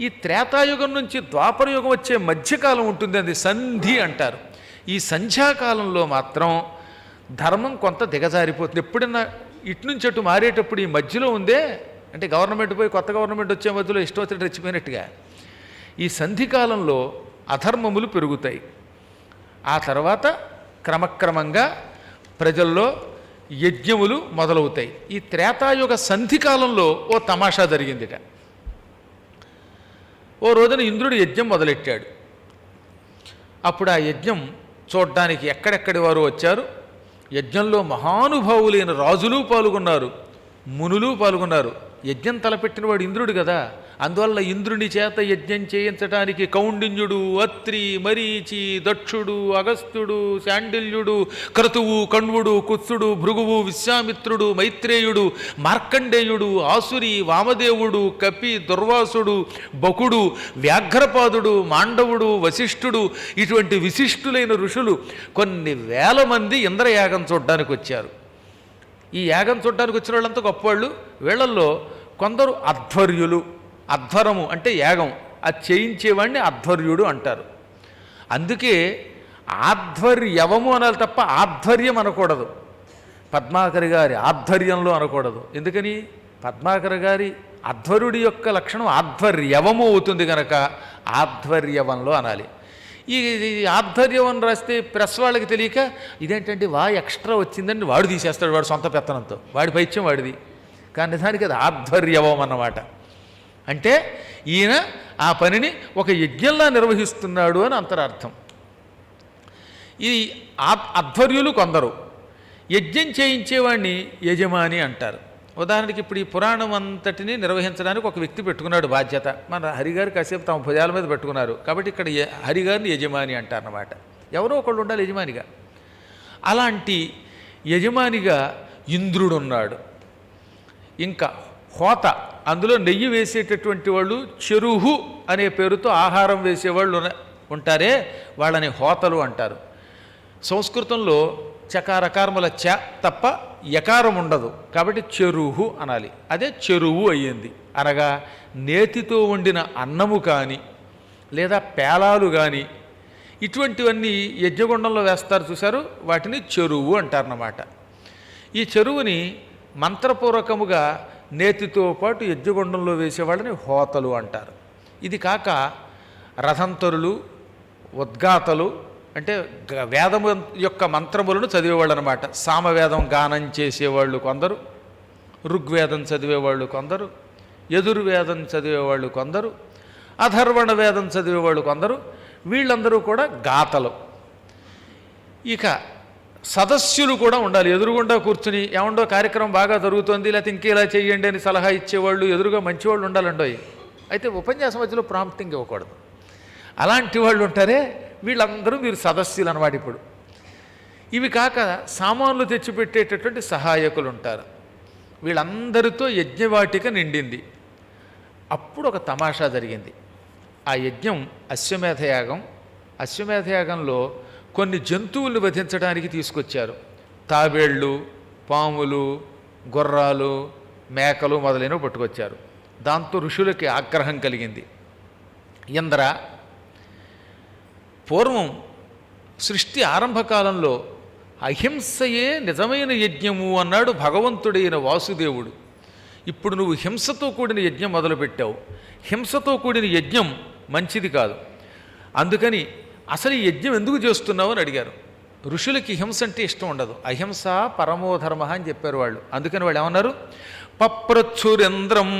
ఈ త్రేతాయుగం నుంచి ద్వాపరయుగం వచ్చే మధ్యకాలం ఉంటుంది అది సంధి అంటారు. ఈ సంధ్యాకాలంలో మాత్రం ధర్మం కొంత దిగజారిపోతుంది. ఎప్పుడైనా ఇటు నుంచి అటు మారేటప్పుడు ఈ మధ్యలో ఉందే అంటే గవర్నమెంట్ పోయి కొత్త గవర్నమెంట్ వచ్చే మధ్యలో ఇష్టం వచ్చినట్టు రెచ్చిపోయినట్టుగా. ఈ సంధికాలంలో అధర్మములు పెరుగుతాయి. ఆ తర్వాత క్రమక్రమంగా ప్రజల్లో యజ్ఞములు మొదలవుతాయి. ఈ త్రేతాయుగ సంధికాలంలో ఓ తమాషా జరిగిందిట. ఓ రోజున ఇంద్రుడు యజ్ఞం మొదలెట్టాడు. అప్పుడు ఆ యజ్ఞం చూడ్డానికి ఎక్కడెక్కడి వారు వచ్చారు? యజ్ఞంలో మహానుభావులైన రాజులు పాల్గొన్నారు మునులు పాల్గొన్నారు. యజ్ఞం తలపెట్టిన వాడు ఇంద్రుడు కదా. అందువల్ల ఇంద్రుని చేత యజ్ఞం చేయించడానికి కౌండిన్యుడు అత్రి మరీచి దక్షుడు అగస్త్యుడు శాండిల్యుడు క్రతువు కణ్వుడు కుత్సుడు భృగువు విశ్వామిత్రుడు మైత్రేయుడు మార్కండేయుడు ఆసురి వామదేవుడు కపి దుర్వాసుడు బకుడు వ్యాఘ్రపాదుడు మాండవుడు వశిష్ఠుడు ఇటువంటి విశిష్టులైన ఋషులు కొన్ని వేల మంది ఇంద్రయాగం చూడ్డానికి వచ్చారు. ఈ యాగం చూడ్డానికి వచ్చిన వాళ్ళంతా గొప్పవాళ్ళు. వీళ్ళల్లో కొందరు అధ్వర్యులు. అధ్వరము అంటే యాగం. అది చేయించేవాడిని అధ్వర్యుడు అంటారు. అందుకే ఆధ్వర్యవము అనాలి తప్ప ఆధ్వర్యం అనకూడదు. పద్మాకర్ గారి ఆధ్వర్యంలో అనకూడదు. ఎందుకని? పద్మాకర్ గారి అధ్వరుడి యొక్క లక్షణం ఆధ్వర్యవము అవుతుంది కనుక ఆధ్వర్యవంలో అనాలి. ఈ ఈ ఆధ్వర్యం రాస్తే ప్రెస్ వాళ్ళకి తెలియక ఇదేంటంటే వా ఎక్స్ట్రా వచ్చిందని వాడు తీసేస్తాడు వాడు సొంత పెత్తనంతో. వాడి పైత్యం వాడిది. కానీ నిజానికి అది ఆధ్వర్యవం అన్నమాట. అంటే ఈయన ఆ పనిని ఒక యజ్ఞంలా నిర్వహిస్తున్నాడు అని అంతరార్థం. ఈ ఆ- అధ్వర్యులు కొందరు యజ్ఞం చేయించేవాడిని యజమాని అంటారు. ఉదాహరణకి ఇప్పుడు ఈ పురాణం అంతటిని నిర్వహించడానికి ఒక వ్యక్తి పెట్టుకున్నాడు బాధ్యత. మన హరిగారు కాసేపు తమ భుజాల మీద పెట్టుకున్నారు. కాబట్టి ఇక్కడ హరిగారిని యజమాని అంటారన్నమాట. ఎవరో ఒకళ్ళు ఉండాలి యజమానిగా. అలాంటి యజమానిగా ఇంద్రుడున్నాడు. ఇంకా హోత. అందులో నెయ్యి వేసేటటువంటి వాళ్ళు చెరుహు అనే పేరుతో ఆహారం వేసేవాళ్ళు ఉంటారే వాళ్ళని హోతలు అంటారు. సంస్కృతంలో చకారకారముల చ తప్ప యకారం ఉండదు. కాబట్టి చెరుహు అనాలి. అదే చెరువు అయ్యింది. అనగా నేతితో వండిన అన్నము కానీ లేదా పేలాలు కానీ ఇటువంటివన్నీ యజ్ఞగుండంలో వేస్తారు చూశారు వాటిని చెరువు అంటారన్నమాట. ఈ చెరువుని మంత్రపూర్వకముగా నేతితో పాటు యజ్ఞగుండంలో వేసేవాళ్ళని హోతలు అంటారు. ఇది కాక రథంతరులు ఉద్గాతలు అంటే వేదము యొక్క మంత్రములను చదివేవాళ్ళు అనమాట సామవేదం గానం చేసేవాళ్ళు కొందరు ఋగ్వేదం చదివేవాళ్ళు కొందరు ఎదుర్వేదం చదివేవాళ్ళు కొందరు అధర్వణ వేదం చదివేవాళ్ళు కొందరు వీళ్ళందరూ కూడా గాతలు. ఇక సదస్సులు కూడా ఉండాలి. ఎదురుగుండా కూర్చుని ఏమండో కార్యక్రమం బాగా జరుగుతుంది లేకపోతే ఇంకేలా చేయండి అని సలహా ఇచ్చేవాళ్ళు ఎదురుగా మంచివాళ్ళు ఉండాలండోయ్ అయితే ఉపన్యాసం మధ్యలో ప్రాంప్టింగ్ ఇవ్వకూడదు. అలాంటి వాళ్ళు ఉంటారే వీళ్ళందరూ మీరు సదస్సులు అనమాట ఇప్పుడు. ఇవి కాక సామాన్లు తెచ్చిపెట్టేటటువంటి సహాయకులు ఉంటారు. వీళ్ళందరితో యజ్ఞవాటిక నిండింది. అప్పుడు ఒక తమాషా జరిగింది. ఆ యజ్ఞం అశ్వమేధయాగం. అశ్వమేధయాగంలో కొన్ని జంతువుల్ని వధించడానికి తీసుకొచ్చారు. తాబేళ్ళు పాములు గుర్రాలు మేకలు మొదలైనవి పట్టుకొచ్చారు. దాంతో ఋషులకి ఆగ్రహం కలిగింది. ఇంద్ర పూర్వం సృష్టి ఆరంభకాలంలో అహింసయే నిజమైన యజ్ఞము అన్నాడు భగవంతుడైన వాసుదేవుడు. ఇప్పుడు నువ్వు హింసతో కూడిన యజ్ఞం మొదలుపెట్టావు. హింసతో కూడిన యజ్ఞం మంచిది కాదు. అందుకని అసలు ఈ యజ్ఞం ఎందుకు చేస్తున్నావు అని అడిగారు. ఋషులకి హింస అంటే ఇష్టం ఉండదు. అహింస పరమోధర్మ అని చెప్పారు వాళ్ళు. అందుకని వాళ్ళు ఏమన్నారు? పప్రచ్చురేంద్రం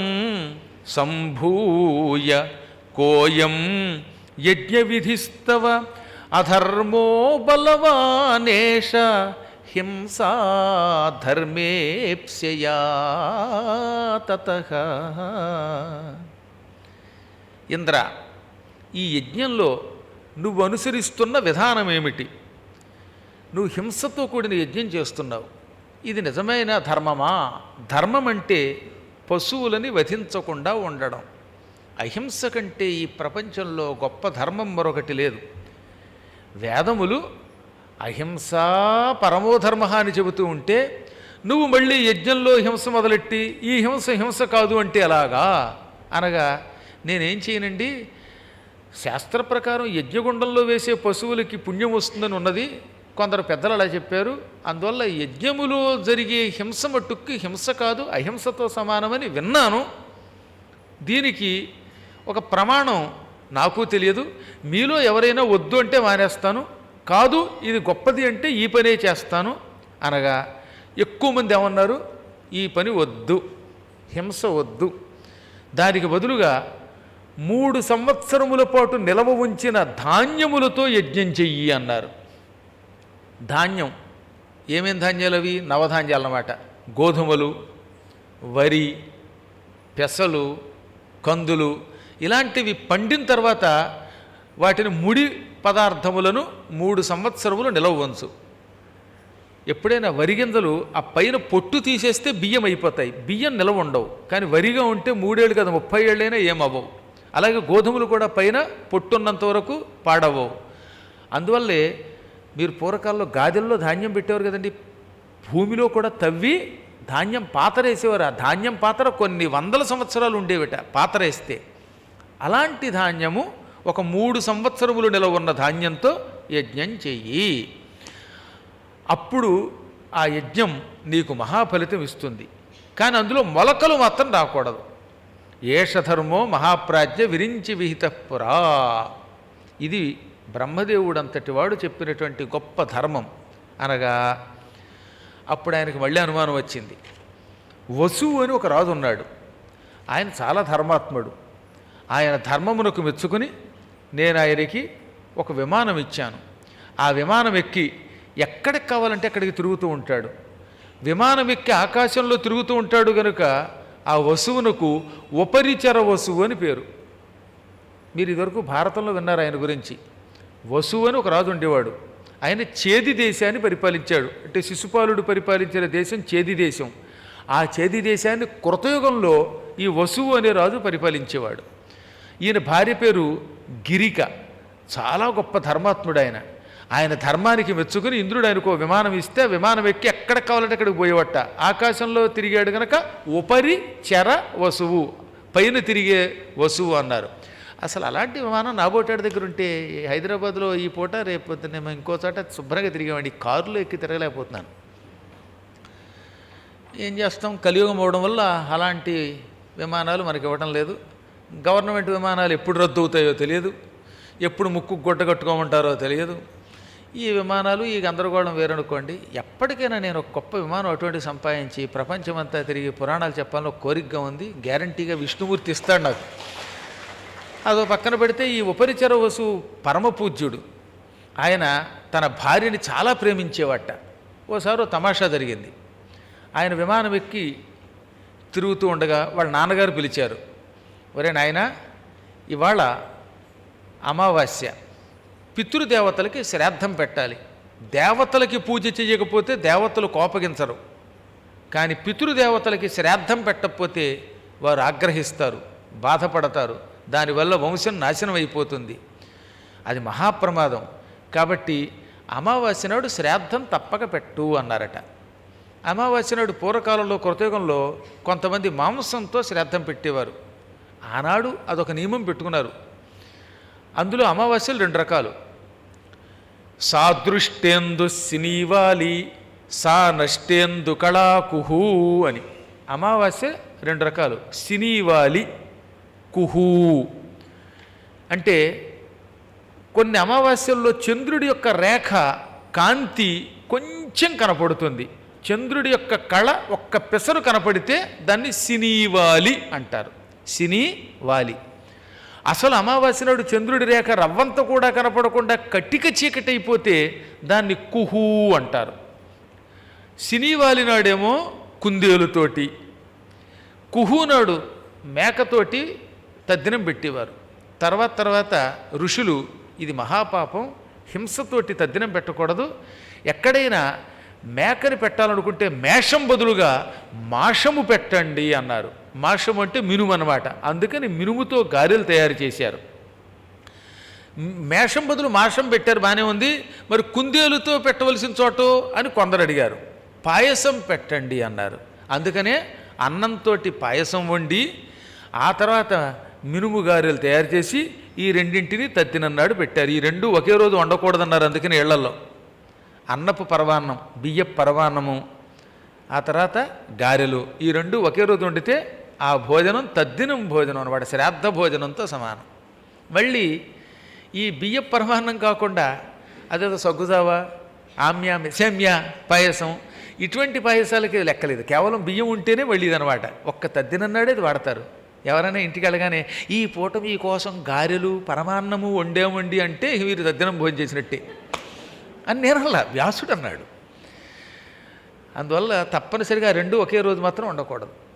సంభూయ కోయం యజ్ఞ విధిస్తవ అధర్మో బలవానేష హింసా ధర్మేప్స్యయా ఇంద్ర ఈ యజ్ఞంలో నువ్వు అనుసరిస్తున్న విధానం ఏమిటి? నువ్వు హింసతో కూడిన యజ్ఞం చేస్తున్నావు. ఇది నిజమైన ధర్మమా? ధర్మం అంటే పశువులని వధించకుండా ఉండడం. అహింస కంటే ఈ ప్రపంచంలో గొప్ప ధర్మం మరొకటి లేదు. వేదములు అహింస పరమోధర్మ అని చెబుతూ ఉంటే నువ్వు మళ్ళీ యజ్ఞంలో హింస మొదలెట్టి ఈ హింస హింస కాదు అంటే ఎలాగా? అనగా నేనేం చేయనండి? శాస్త్ర ప్రకారం యజ్ఞగుండంలో వేసే పశువులకి పుణ్యం వస్తుందని ఉన్నది. కొందరు పెద్దలు అలా చెప్పారు. అందువల్ల యజ్ఞములో జరిగే హింస మట్టుక్కి హింస కాదు అహింసతో సమానమని విన్నాను. దీనికి ఒక ప్రమాణం నాకు తెలియదు. మీలో ఎవరైనా వద్దు అంటే మానేస్తాను. కాదు ఇది గొప్పది అంటే ఈ పనే చేస్తాను అనగా ఎక్కువ మంది ఏమన్నారు? ఈ పని వద్దు. హింస వద్దు. దానికి బదులుగా మూడు సంవత్సరముల పాటు నిలవ ఉంచిన ధాన్యములతో యజ్ఞం చెయ్యి అన్నారు. ధాన్యం ఏమేం ధాన్యాలు అవి? నవధాన్యాలు అన్నమాట. గోధుమలు వరి పెసలు కందులు ఇలాంటివి పండిన తర్వాత వాటిని ముడి పదార్థములను మూడు సంవత్సరములు నిలవ ఉంచు. ఎప్పుడైనా వరి గింజలు ఆ పైన పొట్టు తీసేస్తే బియ్యం అయిపోతాయి. బియ్యం నిలవ ఉండవు. కానీ వరిగా ఉంటే మూడేళ్ళు కదా ముప్పై ఏళ్ళైనా ఏమవ్వవు. అలాగే గోధుమలు కూడా పైన పొట్టున్నంత వరకు పాడవవు అందువల్లే మీరు పూర్వకాల్లో గాదెల్లో ధాన్యం పెట్టేవారు కదండి. భూమిలో కూడా తవ్వి ధాన్యం పాతరేసేవారు. ఆ ధాన్యం పాత్ర కొన్ని వందల సంవత్సరాలు ఉండేవిట పాతరేస్తే. అలాంటి ధాన్యము ఒక మూడు సంవత్సరములు నిలవ ఉన్న ధాన్యంతో యజ్ఞం చెయ్యి అప్పుడు ఆ యజ్ఞం నీకు మహాఫలితం ఇస్తుంది. కానీ అందులో మొలకలు మాత్రం రాకూడదు. ఏషధర్మో మహాప్రాజ్య విరించి విహితపురా ఇది బ్రహ్మదేవుడంతటి వాడు చెప్పినటువంటి గొప్ప ధర్మం. అనగా అప్పుడు ఆయనకు మళ్ళీ అనుమానం వచ్చింది. వసువు అని ఒక రాజు ఉన్నాడు. ఆయన చాలా ధర్మాత్ముడు. ఆయన ధర్మమునకు మెచ్చుకుని నేను ఆయనకి ఒక విమానం ఇచ్చాను. ఆ విమానం ఎక్కి ఎక్కడికి కావాలంటే అక్కడికి తిరుగుతూ ఉంటాడు. విమానం ఎక్కి ఆకాశంలో తిరుగుతూ ఉంటాడు కనుక ఆ వసువునకు ఉపరిచర వసువు అని పేరు. మీరు ఇదివరకు భారతంలో విన్నారు ఆయన గురించి. వసువు అని ఒక రాజు ఉండేవాడు. ఆయన చేది దేశాన్ని పరిపాలించాడు. అంటే శిశుపాలుడు పరిపాలించిన దేశం చేది దేశం. ఆ చేది దేశాన్ని కృతయుగంలో ఈ వసువు అనే రాజు పరిపాలించేవాడు. ఈయన భార్య పేరు గిరిక. చాలా గొప్ప ధర్మాత్ముడు ఆయన. ఆయన ధర్మానికి మెచ్చుకుని ఇంద్రుడు ఆయనకు ఓ విమానం ఇస్తే విమానం ఎక్కి ఎక్కడ కావాలంటే అక్కడికి పోయేవట. ఆకాశంలో తిరిగాడు గనక ఉపరి చెర వసువు పైన తిరిగే వసువు అన్నారు. అసలు అలాంటి విమానం నాబోటాడి దగ్గర ఉంటే హైదరాబాద్లో ఈ పూట రేపు నేను ఇంకో చోట శుభ్రంగా తిరిగామండి కారులో ఎక్కి తిరగలేకపోతున్నాను. ఏం చేస్తాం? కలియుగం అవడం వల్ల అలాంటి విమానాలు మనకి ఇవ్వడం లేదు. గవర్నమెంట్ విమానాలు ఎప్పుడు రద్దు అవుతాయో తెలియదు. ఎప్పుడు ముక్కు గుడ్డ కట్టుకోమంటారో తెలియదు. ఈ విమానాలు ఈ గందరగోళం వేరనుకోండి. ఎప్పటికైనా నేను ఒక గొప్ప విమానం అటువంటి సంపాదించి ప్రపంచమంతా తిరిగి పురాణాలు చెప్పాలని ఒక కోరికగా ఉంది. గ్యారంటీగా విష్ణుమూర్తి ఇస్తాడు నాకు. అదో పక్కన పెడితే ఈ ఉపరిచర వసు పరమపూజ్యుడు. ఆయన తన భార్యని చాలా ప్రేమించేవాట. ఓసారి తమాషా జరిగింది. ఆయన విమానం ఎక్కి తిరుగుతూ ఉండగా వాళ్ళ నాన్నగారు పిలిచారు. ఒరే నాయన ఇవాళ అమావాస్య. పితృదేవతలకి శ్రాద్ధం పెట్టాలి. దేవతలకి పూజ చేయకపోతే దేవతలు కోపగించరు. కానీ పితృదేవతలకి శ్రాద్ధం పెట్టకపోతే వారు ఆగ్రహిస్తారు బాధపడతారు. దానివల్ల వంశం నాశనం అయిపోతుంది. అది మహాప్రమాదం. కాబట్టి అమావాస్య నాడు శ్రాద్ధం తప్పక పెట్టు అన్నారట. అమావాస్య నాడు పూర్వకాలంలో కృతయుగంలో కొంతమంది మాంసంతో శ్రాద్ధం పెట్టేవారు. ఆనాడు అదొక నియమం పెట్టుకున్నారు. అందులో అమావాస్యలు రెండు రకాలు. సాదృష్టేందు సినీవాలి సా నష్టేందు కళాకుహు అని. అమావాస్య రెండు రకాలు. సినీవాలి కుహు. అంటే కొన్ని అమావాస్యల్లో చంద్రుడి యొక్క రేఖ కాంతి కొంచెం కనపడుతుంది. చంద్రుడి యొక్క కళ ఒక్క పెసరు కనపడితే దాన్ని సినీవాలి అంటారు. సినీ వాలి అసలు అమావాస్య నాడు చంద్రుడి రేఖ రవ్వంత కూడా కనపడకుండా కట్టిక చీకటి అయిపోతే దాన్ని కుహూ అంటారు. సినీవాలి నాడేమో కుందేలుతోటి కుహు నాడు మేకతోటి తద్దినం పెట్టేవారు. తర్వాత తర్వాత ఋషులు ఇది మహాపాపం హింసతోటి తద్దినం పెట్టకూడదు. ఎక్కడైనా మేకని పెట్టాలనుకుంటే మేషం బదులుగా మాషము పెట్టండి అన్నారు. మాషం అంటే మినుము అన్నమాట అందుకని మినుముతో గారెలు తయారు చేశారు. మేషం బదులు మాషం పెట్టారు బాగానే ఉంది. మరి కుందేలుతో పెట్టవలసిన చోటు అని కొందరు అడిగారు. పాయసం పెట్టండి అన్నారు. అందుకనే అన్నంతో పాయసం వండి ఆ తర్వాత మినుము గారెలు తయారు చేసి ఈ రెండింటిని తత్తినన్నాడు పెట్టారు. ఈ రెండు ఒకే రోజు వండకూడదన్నారు అందుకని ఇళ్ళలో అన్నపు పరవాన్నం బియ్యపు పరవాన్నము ఆ తర్వాత గారెలు ఈ రెండు ఒకే రోజు వండితే ఆ భోజనం తద్దినం భోజనం అనమాట శ్రాద్ధ భోజనంతో సమానం. మళ్ళీ ఈ బియ్య పరమాన్నం కాకుండా అదేదో సగ్గుజావ ఆమ్యామి సేమ్య పాయసం ఇటువంటి పాయసాలకి లెక్కలేదు. కేవలం బియ్యం ఉంటేనే వెళ్ళేదనమాట ఒక్క తద్దినన్నాడే ఇది వాడతారు. ఎవరైనా ఇంటికి వెళ్ళగానే ఈ పూట మీ కోసం గారెలు పరమాన్నము వండేమండి అంటే వీరు తద్దినం భోజనం చేసినట్టే అని నేనల్లా వ్యాసుడు అన్నాడు అందువల్ల తప్పనిసరిగా రెండు ఒకే రోజు మాత్రం ఉండకూడదు